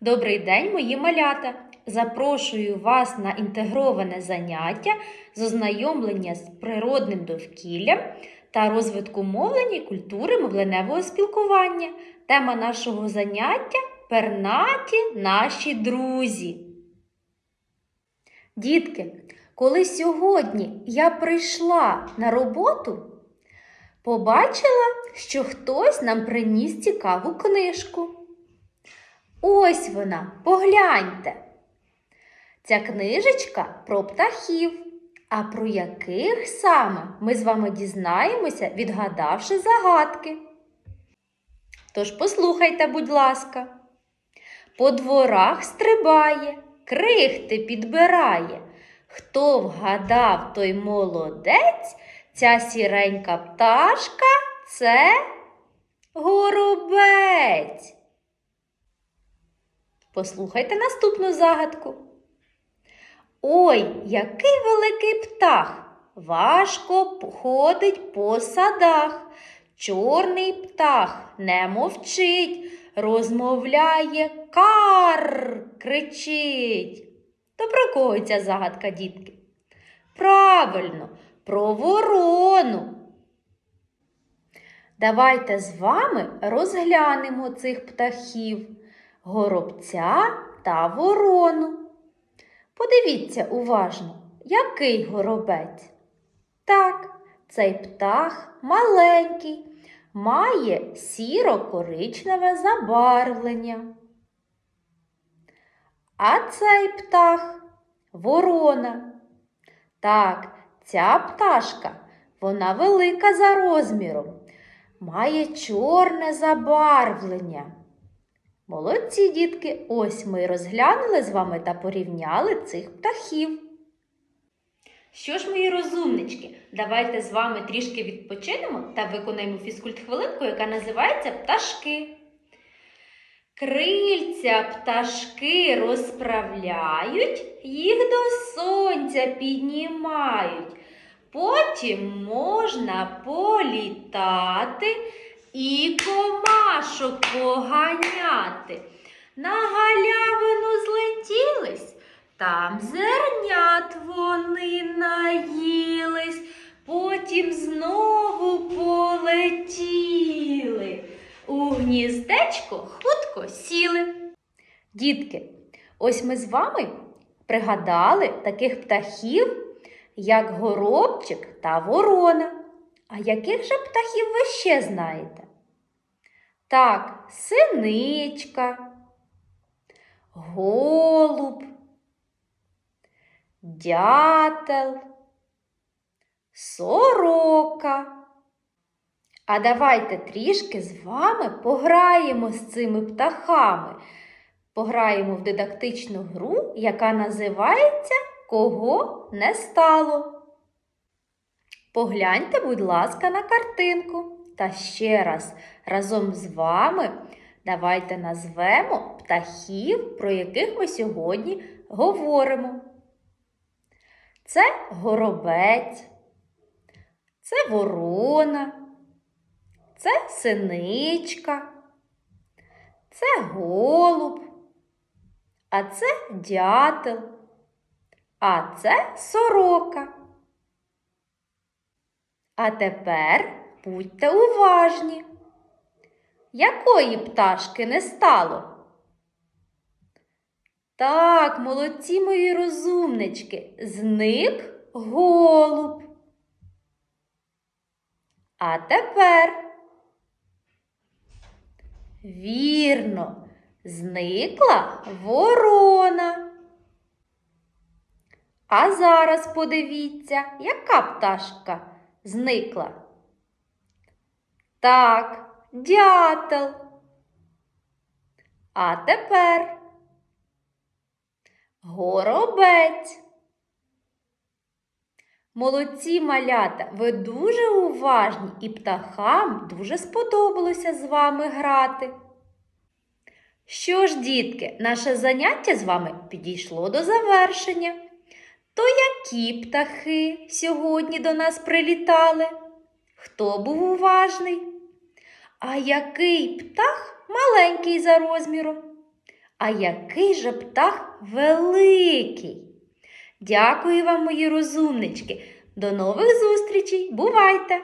Добрий день, мої малята! Запрошую вас на інтегроване заняття з ознайомлення з природним довкіллям та розвитку мовлення і культури мовленевого спілкування. Тема нашого заняття пернаті наші друзі. Дітки, коли сьогодні я прийшла на роботу, побачила, що хтось нам приніс цікаву книжку. Ось вона, погляньте. Ця книжечка про птахів. А про яких саме ми з вами дізнаємося, відгадавши загадки. Тож послухайте, будь ласка. По дворах стрибає, крихти підбирає. Хто вгадав, той молодець, ця сіренька пташка це горобець. Послухайте наступну загадку. Ой, який великий птах! Важко ходить по садах. Чорний птах не мовчить, розмовляє кар, кричить. То про кого ця загадка, дітки? Правильно, про ворону. Давайте з вами розглянемо цих птахів горобця та ворону. Подивіться уважно, який горобець. Так, цей птах маленький, має сіро-коричневе забарвлення. А цей птах ворона. Так, ця пташка, вона велика за розміром, має чорне забарвлення. Молодці дітки, ось ми розглянули з вами та порівняли цих птахів. Що ж, мої розумнички, давайте з вами трішки відпочинемо та виконаємо фізкульт-хвилинку, яка називається пташки. Крильця пташки розправляють, їх до сонця піднімають. Потім можна політати і комашок поганяти. На галявину злетілись, там зернят вони наїлись, потім знову полетіли. У гніздечко хутко сіли. Дітки, ось ми з вами пригадали таких птахів, як горобчик та ворона. А яких же птахів ви ще знаєте? Так, синичка, голуб, дятел, сорока. А давайте трішки з вами пограємо з цими птахами. Пограємо в дидактичну гру, яка називається Кого не стало. Погляньте, будь ласка, на картинку. Та ще раз разом з вами давайте назвемо птахів, про яких ми сьогодні говоримо. Це горобець, це ворона, це синичка, це голуб, а це дятел, а це сорока. А тепер будьте уважні. Якої пташки не стало? Так, молодці мої розумнички, зник голуб. А тепер. Вірно, зникла ворона. А зараз подивіться, яка пташка зникла. Так, дятел. А тепер горобець. Молодці малята, ви дуже уважні і птахам дуже сподобалося з вами грати. Що ж, дітки, наше заняття з вами підійшло до завершення. Які птахи сьогодні до нас прилітали? Хто був уважний? А який птах маленький за розміром? А який же птах великий? Дякую вам, мої розумнички. До нових зустрічей. Бувайте!